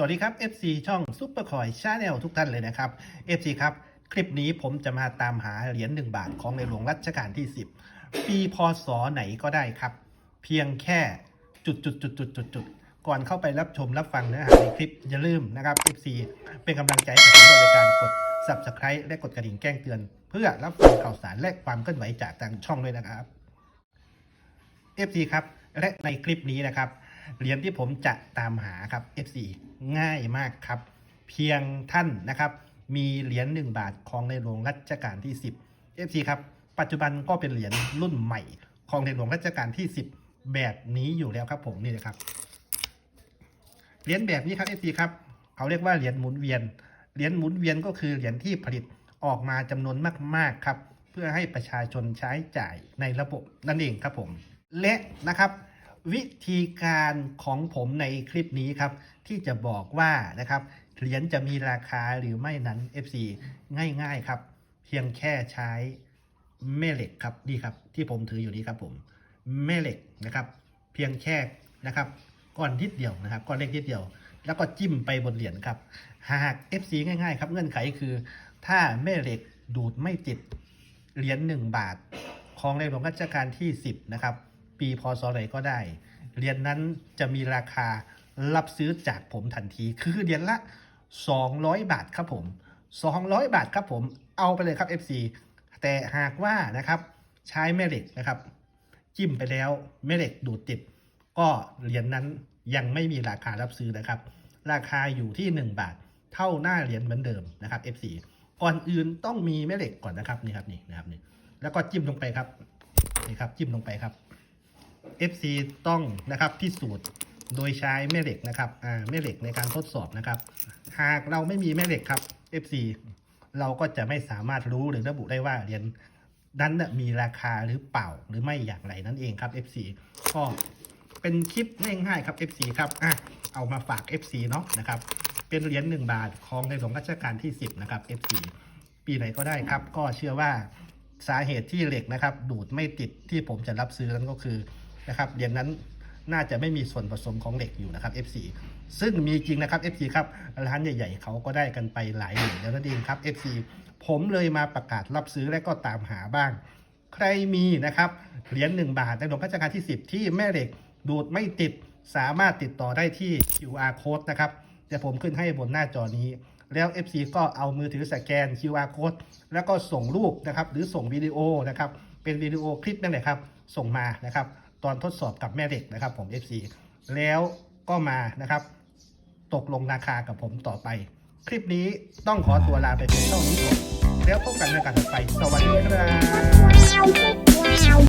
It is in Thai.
สวัสดีครับ FC ช่องซุปเปอร์คอยชาแนลทุกท่านเลยนะครับ FC ครับ คลิปนี้ผมจะมาตามหาเหรียญ1บาทของในหลวงรัชกาลที่ 10 ปีพศไหนก็ได้ครับ เพียงแค่จุดจุดจุดจุดจุดจุดก่อนเข้าไปรับชมรับฟังเนื้อหาในคลิปอย่าลืมนะครับ FC เป็นกำลังใจให้ผมด้วยในการกด Subscribe และกดกระดิ่งแจ้งเตือน เพื่อรับฟังข่าวสารและความเคลื่อนไหวจากทางช่องด้วยนะครับ FC ครับและในคลิปนี้นะครับ เหรียญที่ผมจะตามหาครับ FC ง่ายมากครับ เพียงท่านนะครับ มีเหรียญ1บาทของในหลวงรัชกาลที่ 10 FC ครับ ปัจจุบันก็เป็นเหรียญรุ่นใหม่ของในหลวงรัชกาลที่ 10 แบบนี้อยู่แล้วครับผมนี่เลยครับเหรียญแบบนี้ครับ FC ครับเขาเรียกว่าเหรียญหมุนเวียนเหรียญหมุนเวียนก็คือเหรียญที่ผลิตออกมาจำนวนมากๆครับ เพื่อให้ประชาชนใช้จ่ายในระบบนั่นเองครับผม และนะครับ วิธีการของผมในคลิปนี้ครับ ที่จะบอกว่านะครับเหรียญจะมีราคาหรือไม่นั้น FC ง่ายๆครับ เพียงแค่ใช้แม่เหล็กครับนี่ครับ ที่ผมถืออยู่นี้ครับผมแม่เหล็กนะครับ เพียงแค่นะครับก้อนนิดเดียวนะครับก้อนเล็กนิดเดียว แล้วก็จิ้มไปบนเหรียญครับ หาก FC ง่ายๆ ครับเงื่อนไขคือ ถ้าแม่เหล็กดูดไม่ติดเหรียญ1บาท ของในหลวงรัชกาลที่ 10 นะครับ ปีพศไหนก็ได้ เหรียญนนั้นจะมีราคารับซื้อจากผมทันที คือเหรียญละ 200 บาทครับผม 200 บาทครับผมเอาไปเลยครับ FC แต่หากว่านะครับใช้แม่เหล็กนะครับจิ้มไปแล้วแม่เหล็กดูดติด ก็เหรียญนนั้นยังไม่มีราคารับซื้อนะครับ ราคาอยู่ที่ 1 บาท เท่าหน้าเหรียญเหมือนเดิมนะครับ F4 ก่อนอื่นต้องมีแม่เหล็กก่อนนะครับนี่ครับนี่นะครับนี่แล้วก็จิ้มลงไปครับนี่ครับจิ้มลงไปครับ FC ต้องนะครับพิสูจน์โดยใช้แม่เหล็กนะครับอ่าแม่เหล็กในการทดสอบนะครับ หากเราไม่มีแม่เหล็กครับ FC เราก็จะไม่สามารถรู้หรือระบุได้ว่าเหรียญนั้นน่ะมีราคาหรือเปล่าหรือไม่อย่างไรนั่นเองครับ FC ก็เป็นคลิปง่ายๆครับ FC ครับอะเอามาฝาก FC เนาะนะครับ เป็นเหรียญ1บาทของในหลวงรัชกาลที่ 10 นะครับ FC ปีไหนก็ได้ครับ ก็เชื่อว่าสาเหตุที่เหล็กนะครับ ดูดไม่ติดที่ผมจะรับซื้อนั้นก็คือ นะครับเหรียญนั้นน่าจะไม่มีส่วนผสมของเหล็กอยู่นะครับ FC ซึ่งมีจริงนะครับ FC ครับร้านใหญ่ ๆเขาก็ได้กันไปหลายหมื่นแล้วนั่นเองครับ FC ผมเลยมาประกาศรับซื้อและก็ตามหาบ้าง ใครมีนะครับเหรียญ1บาทในหลวงรัชกาลที่ 10 ที่แม่เหล็กดูดไม่ติดสามารถติดต่อได้ที่ QR code นะครับเดี๋ยวผมขึ้นให้บนหน้าจอนี้ แล้ว FC ก็เอามือถือสแกน QR code แล้วก็ส่งรูปนะครับ หรือส่งวิดีโอนะครับ เป็นวิดีโอคลิปนั่นแหละครับ ส่งมานะครับ ตอนทดสอบกับแม่เหล็กนะครับผม FC แล้วก็มานะครับ ตกลงราคากับผมต่อไป คลิปนี้ต้องขอตัวลาไปเพียงเท่านี้ก่อนแล้วพบกันในการถัดไป สวัสดีครับ